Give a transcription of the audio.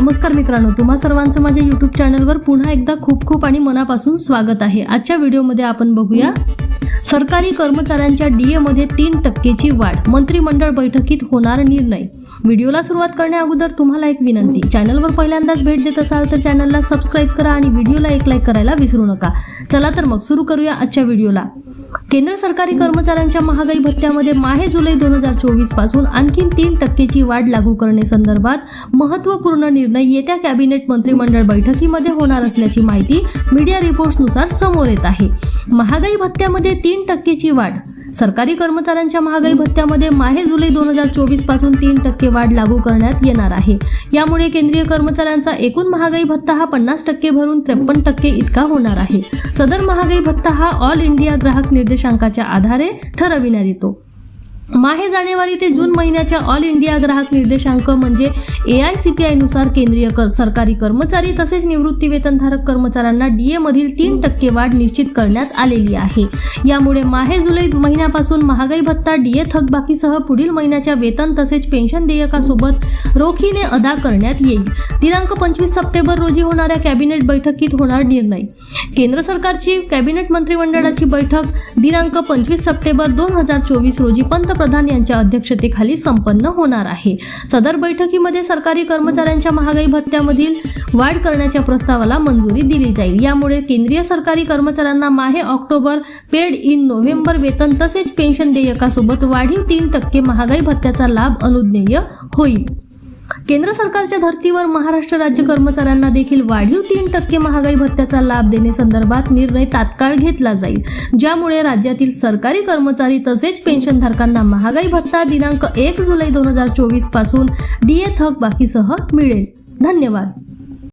नमस्कार मित्रांनो तुम्हा सर्वांचं माझ्या युट्यूब चॅनलवर पुन्हा एकदा खूप खूप आणि मनापासून स्वागत आहे. आजच्या व्हिडिओमध्ये आपण बघूया सरकारी कर्मचाऱ्यांच्या डीए मध्ये तीन टक्केची वाढ. मंत्रिमंडळ बैठकीत होणार निर्णय. व्हिडिओला सुरुवात करण्या अगोदर तुम्हाला एक विनंती. चॅनलवर पहिल्यांदाच भेट देत असाल तर चॅनलला सबस्क्राईब करा आणि व्हिडिओला एक लाईक करायला विसरू नका. चला तर मग सुरू करूया आजच्या व्हिडिओला केंद्र सरकारी कर्मचाऱ्यांच्या महागाई भत्त्यामध्ये माहे जुलै दोन हजार चोवीसपासून आणखी तीन टक्केची वाढ लागू करण्यासंदर्भात महत्त्वपूर्ण निर्णय येत्या कॅबिनेट मंत्रिमंडळ बैठकीमध्ये होणार असल्याची माहिती मीडिया रिपोर्ट्सनुसार समोर येत आहे. महागाई भत्त्यामध्ये तीन टक्केची वाढ सरकारी कर्मचाऱ्यांच्या महागाई भत्त्यामध्ये माहे जुलै दोन हजार चोवीसपासून तीन टक्के वाढ लागू करण्यात येणार आहे. यामुळे केंद्रीय कर्मचाऱ्यांचा एकूण महागाई भत्ता हा पन्नास टक्के भरून त्रेपन्न टक्के इतका होणार आहे. सदर महागाई भत्ता हा ऑल इंडिया ग्राहक निर्देशांकाच्या आधारे ठरविण्यात येतो. माहे जानेवारी ते जून महिन्याच्या ऑल इंडिया ग्राहक निर्देशांक म्हणजे ए आय सी पी आयनुसार केंद्रीय कर सरकारी कर्मचारी तसेच निवृत्ती वेतनधारक कर्मचाऱ्यांना डीए मधील तीन टक्के वाढ निश्चित करण्यात आलेली आहे. यामुळे माहे जुलै महिन्यापासून महागाई भत्ता डीए थकबाकीसह पुढील महिन्याच्या वेतन तसेच पेन्शन देयकासोबत रोखीने अदा करण्यात येईल. दिनांक पंचवीस सप्टेंबर रोजी होणाऱ्या कॅबिनेट बैठकीत होणार निर्णय. केंद्र सरकारची कॅबिनेट मंत्रिमंडळाची बैठक दिनांक पंचवीस सप्टेंबर दोन हजार चोवीस रोजी पंतप्रधान यांच्या अध्यक्षतेखाली संपन्न होणार आहे. सदर बैठकीमध्ये सरकारी कर्मचाऱ्यांच्या महागाई भत्त्यामधील वाढ करण्याच्या प्रस्तावाला मंजुरी दिली जाईल. यामुळे केंद्रीय सरकारी कर्मचाऱ्यांना माहे ऑक्टोबर पेड इन नोव्हेंबर वेतन तसेच पेन्शन देयकासोबत वाढीव तीन टक्के महागाई भत्त्याचा लाभ अनुज्ञेय होईल. केंद्र सरकारच्या धर्तीवर महाराष्ट्र राज्य कर्मचाऱ्यांना देखील वाढीव तीन टक्के महागाई भत्त्याचा लाभ देण्यासंदर्भात निर्णय तात्काळ घेतला जाईल. ज्यामुळे राज्यातील सरकारी कर्मचारी तसेच पेन्शनधारकांना महागाई भत्ता दिनांक एक जुलै दोन हजार चोवीसपासून डीए थक बाकीसह मिळेल. धन्यवाद.